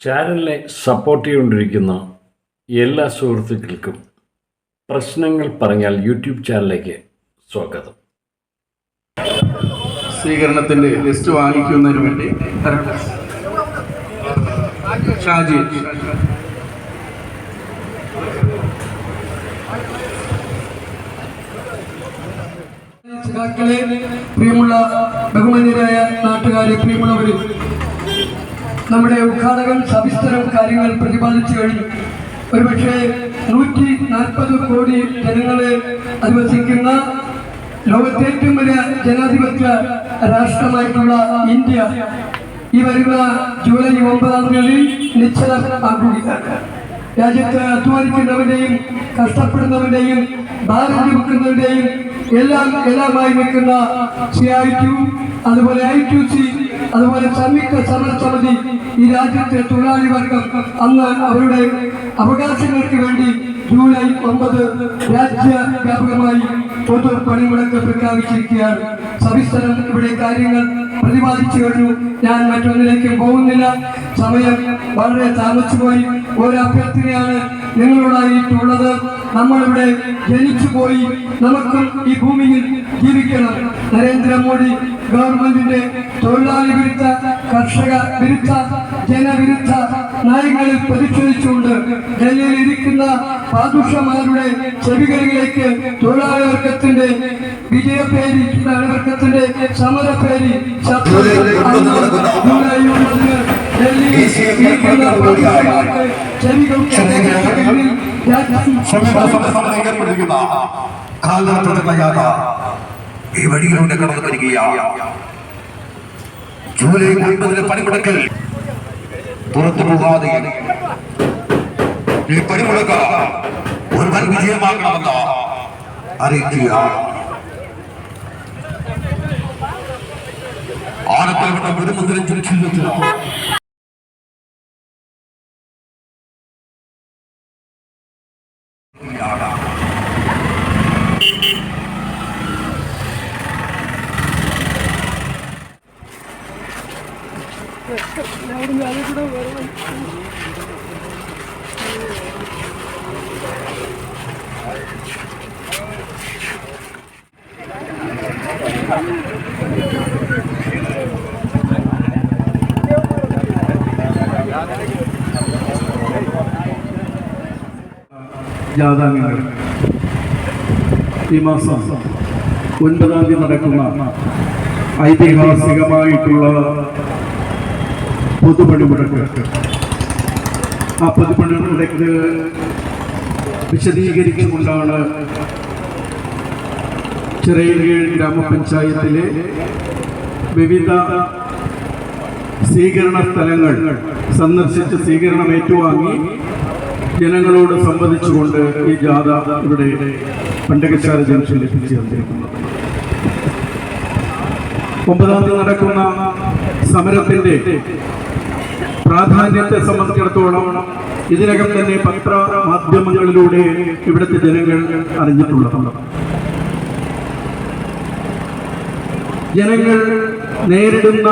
ചാനലിനെ സപ്പോർട്ട് ചെയ്തുകൊണ്ടിരിക്കുന്ന എല്ലാ സുഹൃത്തുക്കൾക്കും പ്രശ്നങ്ങൾ പറഞ്ഞാൽ യൂട്യൂബ് ചാനലിലേക്ക് സ്വാഗതം സ്വീകരണത്തിന്റെ ലിസ്റ്റ് വാങ്ങിക്കുന്നതിന് വേണ്ടി. ഷാജി പ്രിയമുള്ള ബഹുമാന്യരായ നാട്ടുകാരെ പ്രിയമുള്ളവരെ നമ്മുടെ ഉദ്ഘാടകൻ സവിസ്തരം കാര്യങ്ങൾ പ്രതിപാദിച്ചു കഴിഞ്ഞു. ഒരുപക്ഷെ നൂറ്റി നാൽപ്പത് കോടി ജനങ്ങളെ അധിവസിക്കുന്ന ലോകത്തെ ഏറ്റവും വലിയ ജനാധിപത്യ രാഷ്ട്രമായിട്ടുള്ള ഇന്ത്യ ഈ വരുന്ന ജൂലൈ ഒമ്പതാം തീയതി നിശ്ചലമാക്കുകയാണ് രാജ്യത്ത് അധ്വാനിക്കുന്നവന്റെയും കഷ്ടപ്പെടുന്നവന്റെയും ഭാരം ചുമക്കുന്നവന്റെയും എല്ലാം എല്ലാമായി നിൽക്കുന്ന സി ഐ ക്യു അതുപോലെ ഐ ക്യു സി അതുപോലെ സംയുക്ത സമര സമിതി ഈ രാജ്യത്തെ തൊഴിലാളി വർഗം അന്ന് അവരുടെ അവകാശങ്ങൾക്ക് വേണ്ടി ജൂലൈ ഒമ്പത് രാജ്യവ്യാപകമായി പൊതു പണിമുടക്ക് പ്രഖ്യാപിച്ചിരിക്കുകയാണ്. സവിസ്തരം ഇവിടെ കാര്യങ്ങൾ പ്രതിപാദിച്ചു കഴിഞ്ഞു. ഞാൻ മറ്റൊന്നിലേക്കും പോകുന്നില്ല. സമയം വളരെ താമസിച്ചുപോയി. ഒരു അഭ്യർത്ഥനയാണ് നിങ്ങളോടായിട്ടുള്ളത് നമ്മളിവിടെ ജനിച്ചുപോയി നമുക്കും ഈ ഭൂമിയിൽ ജീവിക്കണം. നരേന്ദ്രമോദി ഗവൺമെന്റിന്റെ തൊഴിലാളി വിരുദ്ധ കർഷക വിരുദ്ധ ജനവിരുദ്ധ നയങ്ങളിൽ പ്രതിഷേധിച്ചുകൊണ്ട് ഡൽഹിയിൽ ഇരിക്കുന്ന പാദുഷമാരുടെ ചെവികളിലേക്ക് തൊഴിലാളി വർഗത്തിന്റെ വിജയപേരി വർഗത്തിന്റെ സമരപേരി യാത്ര ഈ വഴിയിലൂടെ കടന്നു വരികയാണ്. ജൂലൈ ഒൻപതിന് പണിമുടക്കൽ പുറത്തു പോകാതെ ഈ പണിമുടക്ക ഒരു വൻ വിജയമാക്കണമെന്ന് അറിയിക്കുക ആനത്തലവട്ട മുരുമുദ്രൻ ചില്ലത്തിൽ ഈ മാസം ഒൻപതാം തീയതി നടക്കുന്ന ഐതിഹാസികമായിട്ടുള്ള പൊതുപണിമുടക്ക് ആ പൊതുപണിമുടക്ക് വിശദീകരിച്ചുകൊണ്ടാണ് ചിറയിൽകീഴ് ഗ്രാമപഞ്ചായത്തിലെ വിവിധ സ്വീകരണ സ്ഥലങ്ങൾ സന്ദർശിച്ച് സ്വീകരണം ഏറ്റുവാങ്ങി ജനങ്ങളോട് സംവദിച്ചുകൊണ്ട് ഈ ജാഥ ഇവിടെ പണ്ടകശാല ജംഗ്ഷനിൽ എത്തിച്ചേർന്നിരിക്കുന്നത് ഒമ്പതാം തീയതി നടക്കുന്ന സമരത്തിന്റെ പ്രാധാന്യത്തെ സംബന്ധിച്ചിടത്തോളം ഇതിനകം തന്നെ പത്ര മാധ്യമങ്ങളിലൂടെ ഇവിടുത്തെ ജനങ്ങൾ അറിഞ്ഞിട്ടുള്ളതാണ് ജനങ്ങൾ നേരിടുന്ന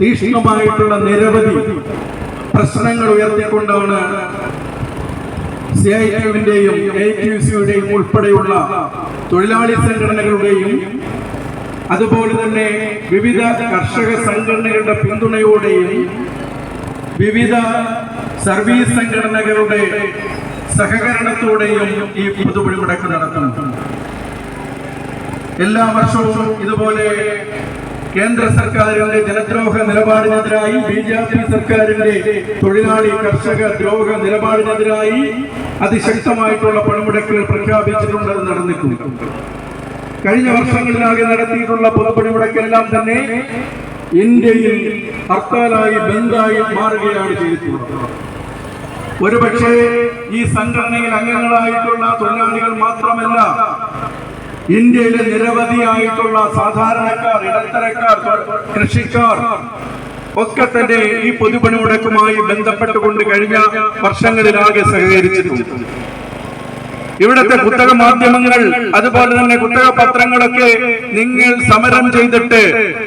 തീക്ഷ്ണമായിട്ടുള്ള നിരവധി പ്രശ്നങ്ങൾ ഉയർത്തിക്കൊണ്ടാണ് സി ഐ ടിയുവിന്റെയും എ ടി സിയുടെയും ഉൾപ്പെടെയുള്ള തൊഴിലാളി സംഘടനകളുടെയും അതുപോലെ തന്നെ വിവിധ കർഷക സംഘടനകളുടെ പിന്തുണയോടെയും വിവിധ സർവീസ് സംഘടനകളുടെ സഹകരണത്തോടെയും ഈ പുതുപിടിമുടക്ക് നടത്തുന്നു. എല്ലാ വർഷവും ഇതുപോലെ കേന്ദ്ര സർക്കാരിന്റെ ജനദ്രോഹ നിലപാടിനെതിരായി ബി ജെ പി സർക്കാരിന്റെ തൊഴിലാളി കർഷക ദ്രോഹ നിലപാടിനെതിരായി അതിശക്തമായിട്ടുള്ള പണിമുടക്കുകൾ പ്രഖ്യാപിച്ചിട്ടുണ്ട് നടന്നിട്ടുണ്ട്. കഴിഞ്ഞ വർഷങ്ങളിലാകെ നടത്തിയിട്ടുള്ള പൊതുപണിമുടക്കെല്ലാം തന്നെ ഇന്ത്യയിൽ ഹർത്താലായി ബന്ദായി മാറുകയാണ് ചെയ്തിട്ടുള്ളത്. ഒരുപക്ഷെ ഈ സംഘടനയിൽ അംഗങ്ങളായിട്ടുള്ള തൊഴിലാളികൾ മാത്രമല്ല ഇന്ത്യയിലെ നിരവധിയായിട്ടുള്ള സാധാരണക്കാർ ഇടത്തരക്കാർ കൃഷിക്കാർ ഒക്കെ തന്നെ ഈ പൊതുപണിമുടക്കുമായി ബന്ധപ്പെട്ടുകൊണ്ട് കഴിഞ്ഞ വർഷങ്ങളിലാകെ സഹകരിച്ചിട്ടുണ്ട്. ഇവിടുത്തെ കുത്തക മാധ്യമങ്ങൾ അതുപോലെ തന്നെ കുത്തക പത്രങ്ങളൊക്കെ നിങ്ങൾ സമരം ചെയ്തിട്ട്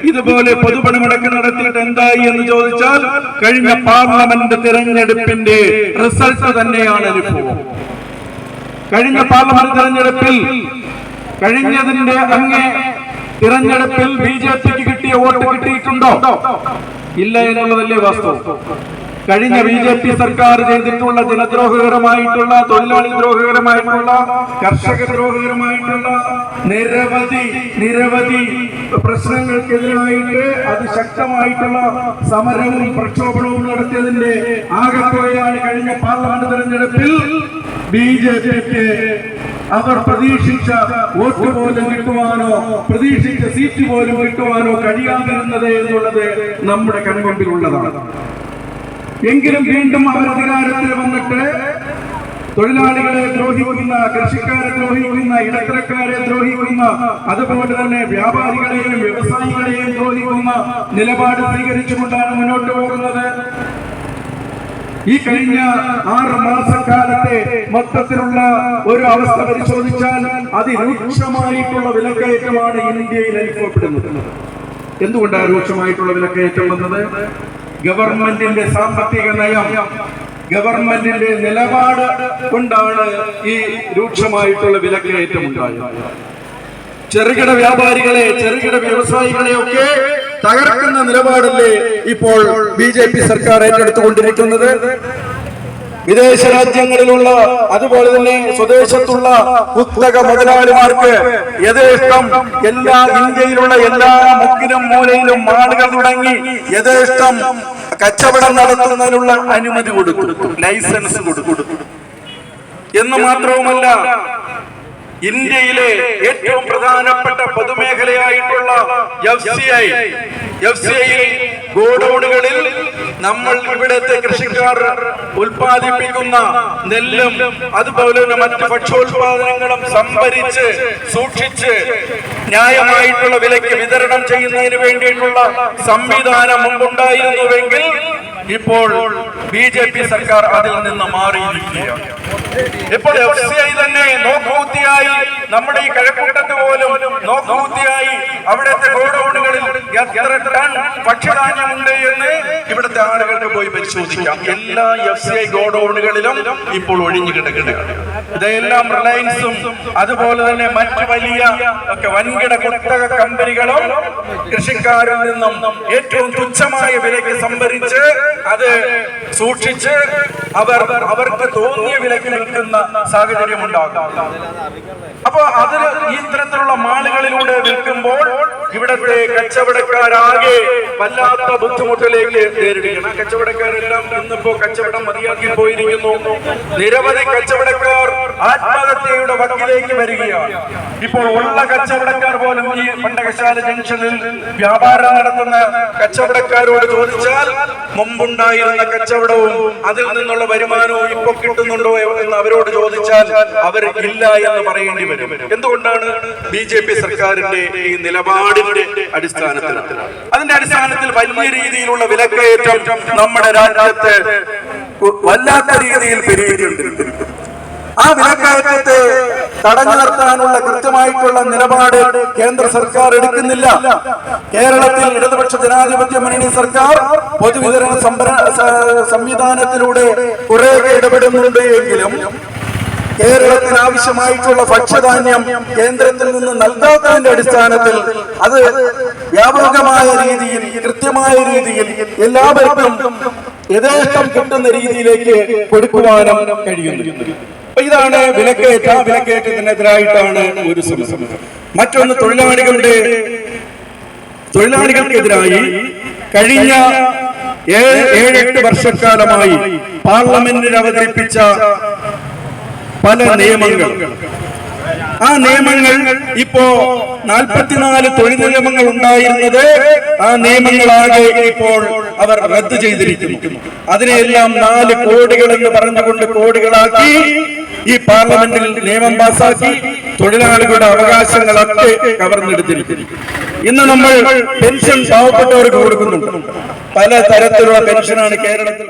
ഇതുപോലെ പൊതുപണിമുടക്ക് നടത്തിയിട്ട് എന്തായി എന്ന് ചോദിച്ചാൽ കഴിഞ്ഞ പാർലമെന്റ് തിരഞ്ഞെടുപ്പിന്റെ റിസൾട്ട് തന്നെയാണ് അനുഭവം. കഴിഞ്ഞ പാർലമെന്റ് തിരഞ്ഞെടുപ്പിൽ കഴിഞ്ഞതിന്റെ അങ്ങേ തിരഞ്ഞെടുപ്പിൽ ബി ജെ പിക്ക് കിട്ടിയ വോട്ട് കിട്ടിയിട്ടുണ്ടോ? ഇല്ല എന്നുള്ളതല്ലേ വാസ്തവം. കഴിഞ്ഞ ബി ജെ പി സർക്കാർ ചെയ്തിട്ടുള്ള ജനദ്രോഹകരമായിട്ടുള്ള തൊഴിലാളി ദ്രോഹകരമായിട്ടുള്ള കർഷക ദ്രോഹകരമായിട്ടുള്ള നിരവധി നിരവധി പ്രശ്നങ്ങൾക്കെതിരായിട്ട് അതിശക്തമായിട്ടുള്ള സമരവും പ്രക്ഷോഭണവും നടത്തിയതിന്റെ ആകെത്തുകയാണ് കഴിഞ്ഞ പാർലമെന്റ് തെരഞ്ഞെടുപ്പിൽ ബി ജെ പിക്ക് അവർ പ്രതീക്ഷിച്ച വോട്ട് പോലും കിട്ടുവാനോ പ്രതീക്ഷിച്ച സീറ്റ് പോലും കിട്ടുവാനോ കഴിയാതിരുന്നത് എന്നുള്ളത് നമ്മുടെ കൺമുമ്പിലുള്ളതാണ്. എങ്കിലും വീണ്ടും അവർ അധികാരത്തിൽ വന്നിട്ട് തൊഴിലാളികളെ ദ്രോഹിക്കുന്ന കൃഷിക്കാരെ ദ്രോഹിക്കുന്ന ഇടത്തരക്കാരെ ദ്രോഹിക്കുന്ന അതുപോലെ തന്നെ വ്യാപാരികളെയും വ്യവസായികളെയും ദ്രോഹിക്കുന്ന നിലപാട് സ്വീകരിച്ചുകൊണ്ടാണ് മുന്നോട്ട് പോകുന്നത്. ഈ കഴിഞ്ഞ ആറ് മാസക്കാലത്തെ മൊത്തത്തിലുള്ള ഒരു അവസ്ഥ പരിശോധിച്ചാൽ അതിരൂക്ഷമായിട്ടുള്ള വിലക്കയറ്റമാണ് ഇന്ത്യയിൽ അനുഭവപ്പെടുന്നത്. എന്തുകൊണ്ടാണ് രൂക്ഷമായിട്ടുള്ള വിലക്കയറ്റം വന്നത്? ഗവൺമെന്റിന്റെ സാമ്പത്തിക നയം ഗവൺമെന്റിന്റെ നിലപാട് കൊണ്ടാണ് ഈ രൂക്ഷമായിട്ടുള്ള വിലക്കയറ്റം ഉണ്ടായത് ചെറുകിട വ്യാപാരികളെ ചെറുകിട വ്യവസായികളെ ഒക്കെ തകർക്കുന്ന നിലപാടല്ലേ ഇപ്പോൾ ബി സർക്കാർ ഏറ്റെടുത്തുകൊണ്ടിരിക്കുന്നത്? വിദേശ രാജ്യങ്ങളിലുള്ള അതുപോലെ തന്നെ സ്വദേശത്തുള്ള കുത്തക മുതലാളിമാർക്ക് യഥേഷ്ടം എല്ലാ ഇന്ത്യയിലുള്ള എല്ലാ മുക്കിലും മൂലയിലും മാളുകൾ തുടങ്ങി യഥേഷ്ടം കച്ചവടം നടത്തുന്നതിനുള്ള അനുമതി കൊടുത്തു ലൈസൻസ് കൊടുക്കും എന്ന് മാത്രവുമല്ല ഇന്ത്യയിലെ ഏറ്റവും പ്രധാനപ്പെട്ട പൊതുമേഖലയായിട്ടുള്ള F C I. F C I ഗോഡൌണുകളിൽ നമ്മൾ ഇവിടുത്തെ കൃഷിക്കാർ ഉൽപാദിപ്പിക്കുന്ന നെല്ലും അതുപോലെ തന്നെ മറ്റ് ഭക്ഷ്യോൽപാദനങ്ങളും സംഭരിച്ച് സൂക്ഷിച്ച് ന്യായമായിട്ടുള്ള വിലയ്ക്ക് വിതരണം ചെയ്യുന്നതിന് വേണ്ടിയിട്ടുള്ള സംവിധാനം മുമ്പുണ്ടായിരുന്നുവെങ്കിൽ ഇപ്പോൾ ബി സർക്കാർ അതിൽ നിന്ന് മാറിയിരിക്കുകയാണ്. ഇപ്പോൾ എഫ് സി ഐ തന്നെ നോക്കുകുത്തിയായി നമ്മുടെ ഈ കഴക്കൂട്ടത്ത് പോലും നോക്കുകുത്തിയായി അവിടുത്തെ ഗോഡൗണുകളിൽ എത്ര ടൺ ഭക്ഷ്യധാന്യമുണ്ട് എന്ന് ഇവിടുത്തെ ആളുകൾക്ക് പോയി പരിശോധിക്കാം. എല്ലാ എഫ് സി ഐ ഗോഡൌണുകളിലും ഇപ്പോൾ ഒഴിഞ്ഞു കിടക്കുകയാണ്. ഇതെല്ലാം റിലയൻസും അതുപോലെ തന്നെ മറ്റു വലിയ ഒക്കെ വൻകിട കുത്തക കമ്പനികളും കൃഷിക്കാരിൽ നിന്നും ഏറ്റവും തുച്ഛമായ വിലയ്ക്ക് സംഭരിച്ച് അത് സൂക്ഷിച്ച് അവർ അവർക്ക് തോന്നിയ വിലയ്ക്ക് വിൽക്കുന്ന സാഹചര്യം ഉണ്ടാകും. അപ്പൊ അതിൽ ഇത്തരത്തിലുള്ള മാളുകളിലൂടെ വിൽക്കുമ്പോൾ ഇവിടത്തെ കച്ചവടക്കാരാകെ വല്ലാത്ത ബുദ്ധിമുട്ടിലേക്ക് നേരിടുകയാണ്. കച്ചവടക്കാരെല്ലാം ഇന്നിപ്പോ കച്ചവടം മതിയാക്കി പോയിരിക്കുന്നു. നിരവധി കച്ചവടക്കാർ ആത്മഹത്യയുടെ വക്കിലേക്ക് വരികയാണ്. ഇപ്പോൾ ഉള്ള കച്ചവടക്കാർ പോലും ഈ പണ്ടകശാല ജംഗ്ഷനിൽ വ്യാപാരം നടത്തുന്ന കച്ചവടക്കാരോട് ചോദിച്ചാൽ മുമ്പുണ്ടായിരുന്ന കച്ചവടവും അതിൽ നിന്നുള്ള വരുമാനവും ഇപ്പൊ കിട്ടുന്നുണ്ടോ എന്ന് അവരോട് ചോദിച്ചാൽ അവർ ഇല്ല എന്ന് പറയേണ്ടി വരും. എന്തുകൊണ്ടാണ് ബി ജെ പി സർക്കാരിന്റെ ഈ നിലപാടിന്റെ അടിസ്ഥാനത്തിൽ? അതിന്റെ അടിസ്ഥാനത്തിൽ വലിയ രീതിയിലുള്ള വിലക്കയറ്റം നമ്മുടെ രാജ്യത്ത് വല്ലാത്ത രീതിയിൽ പെരുകിയിട്ടുണ്ട് ആ വിലക്കയറ്റത്തെ തടഞ്ഞു നിർത്താനുള്ള കൃത്യമായിട്ടുള്ള നിലപാട് കേന്ദ്ര സർക്കാർ എടുക്കുന്നില്ല. കേരളത്തിൽ ഇടതുപക്ഷ ജനാധിപത്യ മുന്നണി സർക്കാർ പൊതുവിതരണ സംവിധാനത്തിലൂടെ കുറെ ഇടപെടുന്നുണ്ട് എങ്കിലും കേരളത്തിന് ആവശ്യമായിട്ടുള്ള ഭക്ഷ്യധാന്യം കേന്ദ്രത്തിൽ നിന്ന് നൽകാത്തതിന്റെ അടിസ്ഥാനത്തിൽ അത് വ്യാപകമായ രീതിയിൽ കൃത്യമായ രീതിയിൽ എല്ലാവർക്കും യഥേഷ്ടം കിട്ടുന്ന രീതിയിലേക്ക് കൊടുക്കുവാനും കഴിയുന്നു. ഇതാണ് വിലക്കയറ്റ വിലക്കയറ്റത്തിനെതിരായിട്ടാണ് ഒരു സമരം. മറ്റൊന്ന് തൊഴിലാളികളുടെ തൊഴിലാളികൾക്കെതിരായി കഴിഞ്ഞ ഏഴ് ഏഴെട്ട് വർഷക്കാലമായി പാർലമെന്റിൽ അവതരിപ്പിച്ച പല നിയമങ്ങൾ. ആ നിയമങ്ങൾ ഇപ്പോ നാൽപ്പത്തിനാല് തൊഴിൽ നിയമങ്ങൾ ഉണ്ടായിരുന്നത് ആ നിയമങ്ങളാകെ ഇപ്പോൾ അവർ റദ്ദ് ചെയ്തിരിക്കുന്നു. അതിനെല്ലാം നാല് കോടികൾ എന്ന് പറഞ്ഞുകൊണ്ട് കോടികളാക്കി ഈ പാർലമെന്റിൽ നിയമം പാസാക്കി തൊഴിലാളികളുടെ അവകാശങ്ങളൊക്കെ കവർന്നെടുത്തിരിക്കുന്നു. ഇന്ന് നമ്മൾ പെൻഷൻ പാവപ്പെട്ടവർക്ക് കൊടുക്കുന്നുണ്ട്. പല തരത്തിലുള്ള പെൻഷനാണ് കേരളത്തിൽ